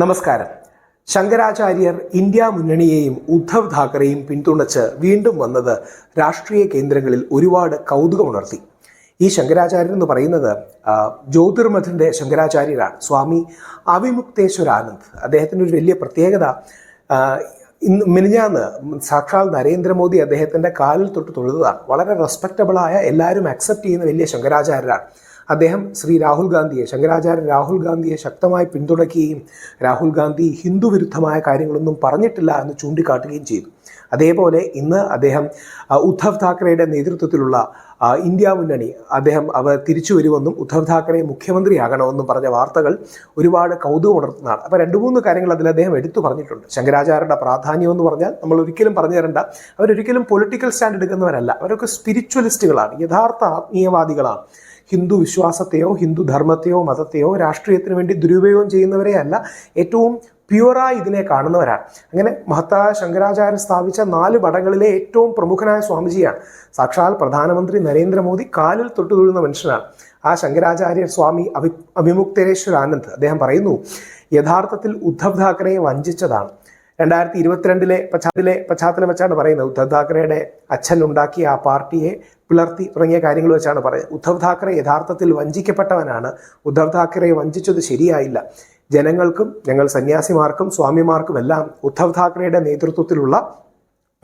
നമസ്കാരം. ശങ്കരാചാര്യർ ഇന്ത്യ മുന്നണിയെയും ഉദ്ധവ് താക്കറെയും പിന്തുണച്ച് വീണ്ടും വന്നത് രാഷ്ട്രീയ കേന്ദ്രങ്ങളിൽ ഒരുപാട് കൗതുകമുണർത്തി ഈ ശങ്കരാചാര്യൻ എന്ന് പറയുന്നത് ജ്യോതിർമഥന്റെ ശങ്കരാചാര്യരാണ്. സ്വാമി അവിമുക്തേശ്വരാനന്ദ് അദ്ദേഹത്തിന്റെ ഒരു വലിയ പ്രത്യേകത ഇന്ന് മിനിഞ്ഞാന്ന് സാക്ഷാൽ നരേന്ദ്രമോദി അദ്ദേഹത്തിന്റെ കാലിൽ തൊട്ട് തൊഴുതാണ് വളരെ റെസ്പെക്റ്റബിളായ എല്ലാവരും അക്സെപ്റ്റ് ചെയ്യുന്ന വലിയ ശങ്കരാചാര്യരാണ്. അദ്ദേഹം ശ്രീ രാഹുൽ ഗാന്ധിയെ ശങ്കരാചാര്യ രാഹുൽ ഗാന്ധിയെ ശക്തമായി പിന്തുണയ്ക്കുകയും രാഹുൽ ഗാന്ധി ഹിന്ദു വിരുദ്ധമായ കാര്യങ്ങളൊന്നും പറഞ്ഞിട്ടില്ല എന്ന് ചൂണ്ടിക്കാട്ടുകയും ചെയ്തു. അതേപോലെ ഇന്ന് അദ്ദേഹം ഉദ്ധവ് താക്കറെയുടെ നേതൃത്വത്തിലുള്ള ഇന്ത്യ മുന്നണി അദ്ദേഹം അവർ തിരിച്ചു വരുമെന്നും ഉദ്ധവ് താക്കറെ മുഖ്യമന്ത്രിയാകണമെന്നും പറഞ്ഞ വാർത്തകൾ ഒരുപാട് കൗതുകം ഉണർത്തുന്നതാണ് അപ്പോൾ രണ്ട് മൂന്ന് കാര്യങ്ങൾ അതിൽ അദ്ദേഹം എടുത്തു പറഞ്ഞിട്ടുണ്ട്. ശങ്കരാചാര്യരുടെ പ്രാധാന്യം എന്ന് പറഞ്ഞാൽ നമ്മൾ ഒരിക്കലും പറഞ്ഞു തരണ്ട അവരൊരിക്കലും പൊളിറ്റിക്കൽ സ്റ്റാൻഡ് എടുക്കുന്നവരല്ല. അവരൊക്കെ സ്പിരിച്വലിസ്റ്റുകളാണ് യഥാർത്ഥ ആത്മീയവാദികളാണ്. ഹിന്ദു വിശ്വാസത്തെയോ ഹിന്ദു ധർമ്മത്തെയോ മതത്തെയോ രാഷ്ട്രീയത്തിന് വേണ്ടി ദുരുപയോഗം ചെയ്യുന്നവരെ അല്ല ഏറ്റവും പ്യുവറായി ഇതിനെ കാണുന്നവരാണ്. അങ്ങനെ മഹത്തായ ശങ്കരാചാര്യൻ സ്ഥാപിച്ച നാല് മഠങ്ങളിലെ ഏറ്റവും പ്രമുഖനായ സ്വാമിജിയാണ്. സാക്ഷാൽ പ്രധാനമന്ത്രി നരേന്ദ്രമോദി കാലിൽ തൊട്ടുതൊഴുന്ന മനുഷ്യനാണ്. ആ ശങ്കരാചാര്യ സ്വാമി അഭി അഭിമുക്തേശ്വരാനന്ദ് അദ്ദേഹം പറയുന്നു യഥാർത്ഥത്തിൽ ഉദ്ധവ് താക്കറയെ വഞ്ചിച്ചതാണ്. രണ്ടായിരത്തി ഇരുപത്തിരണ്ടിലെ പശ്ചാത്തലെ പശ്ചാത്തലം വെച്ചാണ് പറയുന്നത്. ഉദ്ധവ് താക്കറെയുടെ അച്ഛൻ ഉണ്ടാക്കിയ ആ പാർട്ടിയെ പിളർത്തി തുടങ്ങിയ കാര്യങ്ങൾ വെച്ചാണ് പറയുന്നത്. ഉദ്ധവ് താക്കറെ യഥാർത്ഥത്തിൽ വഞ്ചിക്കപ്പെട്ടവനാണ്. ഉദ്ധവ് താക്കറെ വഞ്ചിച്ചത് ശരിയായില്ല. ജനങ്ങൾക്കും ഞങ്ങൾ സന്യാസിമാർക്കും സ്വാമിമാർക്കും എല്ലാം ഉദ്ധവ് താക്കറെയുടെ നേതൃത്വത്തിലുള്ള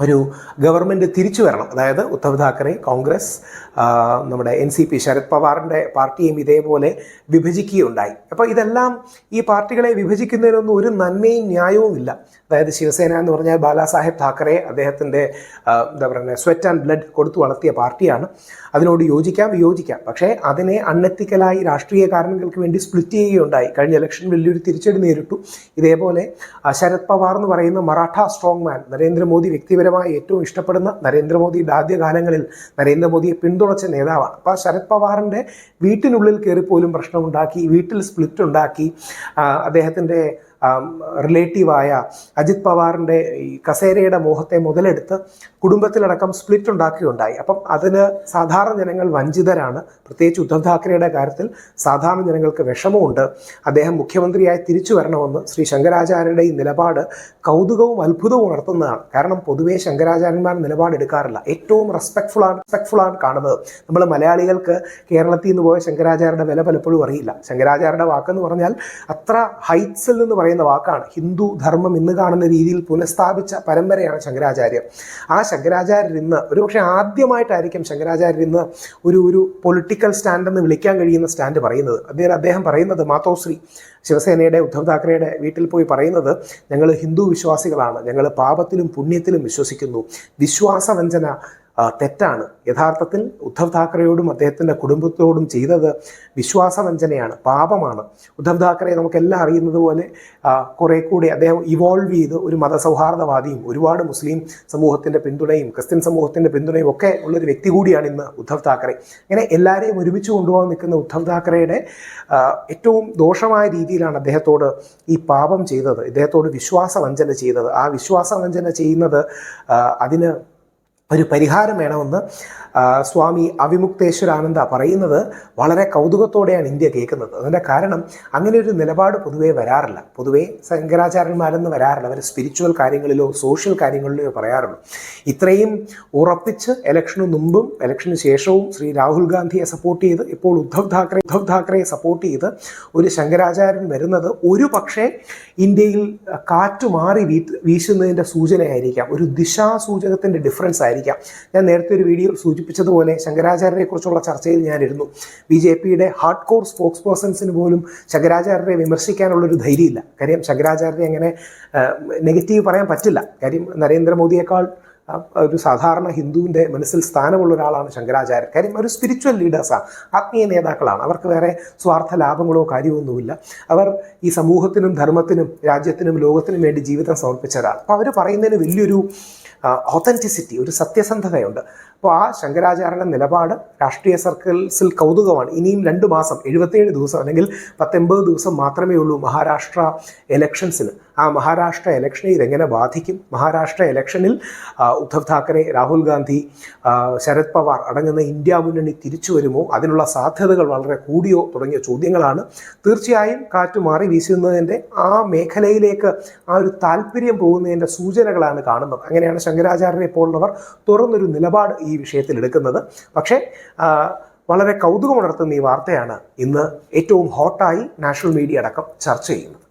ഒരു ഗവൺമെന്റ് തിരിച്ചു വരണം. അതായത് ഉദ്ധവ് താക്കറെ കോൺഗ്രസ് നമ്മുടെ എൻ സി പി ശരത് പവാറിന്റെ പാർട്ടിയും ഇതേപോലെ വിഭജിക്കുകയുണ്ടായി. അപ്പോൾ ഇതെല്ലാം ഈ പാർട്ടികളെ വിഭജിക്കുന്നതിനൊന്നും ഒരു നന്മയും ന്യായവും ഇല്ല. അതായത് ശിവസേന എന്ന് പറഞ്ഞാൽ ബാലാസാഹേബ് താക്കറെ അദ്ദേഹത്തിന്റെ എന്താ പറയുക സ്വെറ്റ് ആൻഡ് ബ്ലഡ് കൊടുത്തു വളർത്തിയ പാർട്ടിയാണ്. അതിനോട് യോജിക്കാം വിയോജിക്കാം. പക്ഷേ അതിനെ അൺഎത്തിക്കലായി രാഷ്ട്രീയ കാരണങ്ങൾക്ക് വേണ്ടി സ്പ്ലിറ്റ് ചെയ്യുകയുണ്ടായി. കഴിഞ്ഞ ഇലക്ഷൻ വലിയൊരു തിരിച്ചടി നേരിട്ടു. ഇതേപോലെ ശരത് പവാർ എന്ന് പറയുന്ന മറാഠ സ്ട്രോങ് മാൻ നരേന്ദ്രമോദി വ്യക്തിപരമായി ഏറ്റവും ഇഷ്ടപ്പെടുന്ന നരേന്ദ്രമോദിയുടെ ആദ്യകാലങ്ങളിൽ നരേന്ദ്രമോദിയെ പിന്തുണച്ച നേതാവാണ്. അപ്പോൾ ശരത് പവാറിന്റെ വീട്ടിനുള്ളിൽ കയറിപ്പോലും പ്രശ്നമുണ്ടാക്കി വീട്ടിൽ സ്പ്ലിറ്റ് ഉണ്ടാക്കി അദ്ദേഹത്തിന്റെ റിലേറ്റീവായ അജിത് പവാറിന്റെ ഈ കസേരയുടെ മോഹത്തെ മുതലെടുത്ത് കുടുംബത്തിലടക്കം സ്പ്ലിറ്റ് ഉണ്ടാക്കുകയുണ്ടായി. അപ്പം അതിന് സാധാരണ ജനങ്ങൾ വഞ്ചിതരാണ്. പ്രത്യേകിച്ച് ഉദ്ധവ് താക്കറെയുടെ കാര്യത്തിൽ സാധാരണ ജനങ്ങൾക്ക് വിഷമമുണ്ട്. അദ്ദേഹം മുഖ്യമന്ത്രിയായി തിരിച്ചു വരണമെന്ന് ശ്രീ ശങ്കരാചാര്യരുടെ ഈ നിലപാട് കൗതുകവും അത്ഭുതവും ഉണർത്തുന്നതാണ്. കാരണം പൊതുവേ ശങ്കരാചാര്യന്മാർ നിലപാടെടുക്കാറില്ല ഏറ്റവും റെസ്പെക്ട്ഫുൾ ആണ് റെസ്പെക്ട്ഫുൾ ആണ് കാണുന്നത്. നമ്മൾ മലയാളികൾക്ക് കേരളത്തിൽ നിന്ന് പോയ ശങ്കരാചാര്യരുടെ വില പലപ്പോഴും അറിയില്ല. ശങ്കരാചാര്യരുടെ വാക്കെന്ന് പറഞ്ഞാൽ അത്ര ഹൈറ്റ്സിൽ നിന്ന് പറയുന്ന വാക്കാണ്. ഹിന്ദു ധർമ്മം ഇന്ന് കാണുന്ന രീതിയിൽ പുനഃസ്ഥാപിച്ച പരമ്പരയാണ് ശങ്കരാചാര്യർ. ആ ശങ്കരാചാര്യർ ഇന്ന് ഒരുപക്ഷെ ആദ്യമായിട്ടായിരിക്കും ശങ്കരാചാര്യർ ഇന്ന് ഒരു ഒരു പൊളിറ്റിക്കൽ സ്റ്റാൻഡ് എന്ന് വിളിക്കാൻ കഴിയുന്ന സ്റ്റാൻഡ് പറയുന്നത്. അദ്ദേഹം അദ്ദേഹം പറയുന്നത് മാതോശ്രീ ശിവസേനയുടെ ഉദ്ധവ് താക്കറെയുടെ വീട്ടിൽ പോയി പറയുന്നത് ഞങ്ങൾ ഹിന്ദു വിശ്വാസികളാണ്. ഞങ്ങൾ പാപത്തിലും പുണ്യത്തിലും വിശ്വസിക്കുന്നു. വിശ്വാസവഞ്ചന തെറ്റാണ്. യഥാർത്ഥത്തിൽ ഉദ്ധവ് താക്കറെയോടും അദ്ദേഹത്തിന്റെ കുടുംബത്തോടും ചെയ്തത് വിശ്വാസവഞ്ചനയാണ് പാപമാണ്. ഉദ്ധവ് താക്കറെ നമുക്കെല്ലാം അറിയുന്നത് പോലെ കുറെ കൂടി അദ്ദേഹം ഇവോൾവ് ചെയ്ത് ഒരു മതസൗഹാർദ്ദവാദിയും ഒരുപാട് മുസ്ലിം സമൂഹത്തിന്റെ പിന്തുണയും ക്രിസ്ത്യൻ സമൂഹത്തിന്റെ പിന്തുണയും ഒക്കെ ഉള്ളൊരു വ്യക്തി കൂടിയാണ് ഇന്ന് ഉദ്ധവ് താക്കറെ. ഇങ്ങനെ എല്ലാവരെയും ഒരുമിച്ച് കൊണ്ടുപോകാൻ നിൽക്കുന്ന ഉദ്ധവ് താക്കറെയുടെ ഏറ്റവും ദോഷമായ രീതിയിലാണ് അദ്ദേഹത്തോട് ഈ പാപം ചെയ്തത്. ഇദ്ദേഹത്തോട് വിശ്വാസവഞ്ചന ചെയ്തത്. ആ വിശ്വാസവഞ്ചന ചെയ്യുന്നത് അതിന് ഒരു പരിഹാരം വേണമെന്ന് സ്വാമി അവിമുക്തേശ്വരാനന്ദ പറയുന്നത് വളരെ കൗതുകത്തോടെയാണ് ഇന്ത്യ കേൾക്കുന്നത്. അതിന്റെ കാരണം അങ്ങനെ ഒരു നിലപാട് പൊതുവേ വരാറില്ല. പൊതുവേ ശങ്കരാചാര്യന്മാരെന്ന് വരാറില്ല. അവർ സ്പിരിച്വൽ കാര്യങ്ങളിലോ സോഷ്യൽ കാര്യങ്ങളിലോ പറയാറുള്ളൂ. ഇത്രയും ഉറപ്പിച്ച് ഇലക്ഷന് മുമ്പും ഇലക്ഷന് ശേഷവും ശ്രീ രാഹുൽ ഗാന്ധിയെ സപ്പോർട്ട് ചെയ്ത് ഇപ്പോൾ ഉദ്ധവ് താക്കറെ ഉദ്ധവ് താക്കറെയെ സപ്പോർട്ട് ചെയ്ത് ഒരു ശങ്കരാചാര്യൻ വരുന്നത് ഒരു പക്ഷേ ഇന്ത്യയിൽ കാറ്റ് മാറി വീ വീശുന്നതിന്റെ സൂചനയായിരിക്കാം. ഒരു ദിശാസൂചകത്തിന്റെ ഡിഫറൻസ് ആയിരിക്കാം. ഞാൻ നേരത്തെ ഒരു വീഡിയോ സൂചിപ്പിച്ചതുപോലെ ശങ്കരാചാര്യരെ കുറിച്ചുള്ള ചർച്ചയിൽ ഞാനിരുന്നു. ബി ജെ പിയുടെ ഹാർഡ് കോർ സ്പോക്സ് പേഴ്സൺസിന് പോലും ശങ്കരാചാര്യരെ വിമർശിക്കാനുള്ളൊരു ധൈര്യമില്ല. കാര്യം ശങ്കരാചാര്യരെ അങ്ങനെ നെഗറ്റീവ് പറയാൻ പറ്റില്ല. കാര്യം നരേന്ദ്രമോദിയേക്കാൾ ഒരു സാധാരണ ഹിന്ദുവിന്റെ മനസ്സിൽ സ്ഥാനമുള്ള ഒരാളാണ് ശങ്കരാചാര്യർ. കാര്യം ഒരു സ്പിരിച്വൽ ലീഡേഴ്സാണ് ആത്മീയ നേതാക്കളാണ്. അവർക്ക് വേറെ സ്വാർത്ഥ ലാഭങ്ങളോ കാര്യമൊന്നുമില്ല അവർ ഈ സമൂഹത്തിനും ധർമ്മത്തിനും രാജ്യത്തിനും ലോകത്തിനും വേണ്ടി ജീവിതം സമർപ്പിച്ചവരാണ് അപ്പോൾ അവർ പറയുന്നതിന് വലിയൊരു ഒത്തന്റിസിറ്റി ഒരു സത്യസന്ധതയുണ്ട്. അപ്പോൾ ആ ശങ്കരാചാര്യന്റെ നിലപാട് രാഷ്ട്രീയ സർക്കിൾസിൽ കൗതുകമാണ്. ഇനിയും രണ്ട് മാസം എഴുപത്തേഴ് ദിവസം അല്ലെങ്കിൽ പത്തൊമ്പത് ദിവസം മാത്രമേ ഉള്ളൂ മഹാരാഷ്ട്ര എലക്ഷൻസിന് ആ മഹാരാഷ്ട്ര എലക്ഷനെ ഇതെങ്ങനെ ബാധിക്കും? മഹാരാഷ്ട്ര എലക്ഷനിൽ ഉദ്ധവ് താക്കറെ രാഹുൽ ഗാന്ധി ശരത് പവാർ അടങ്ങുന്ന ഇന്ത്യ മുന്നണി തിരിച്ചു വരുമോ? അതിനുള്ള സാധ്യതകൾ വളരെ കൂടിയോ തുടങ്ങിയ ചോദ്യങ്ങളാണ്. തീർച്ചയായും കാറ്റ് മാറി വീശുന്നതിന്റെ ആ മേഖലയിലേക്ക് ആ ഒരു താല്പര്യം പോകുന്നതിന്റെ സൂചനകളാണ് കാണുന്നത്. അങ്ങനെയാണ് ശങ്കരാചാര്യരെ പോലുള്ളവർ തുറന്നൊരു നിലപാട് ഈ വിഷയത്തിൽ എടുക്കുന്നത്. പക്ഷേ വളരെ കൗതുകമുണർത്തുന്ന ഈ വാർത്തയാണ് ഇന്ന് ഏറ്റവും ഹോട്ടായി നാഷണൽ മീഡിയ അടക്കം ചർച്ച ചെയ്യുന്നത്.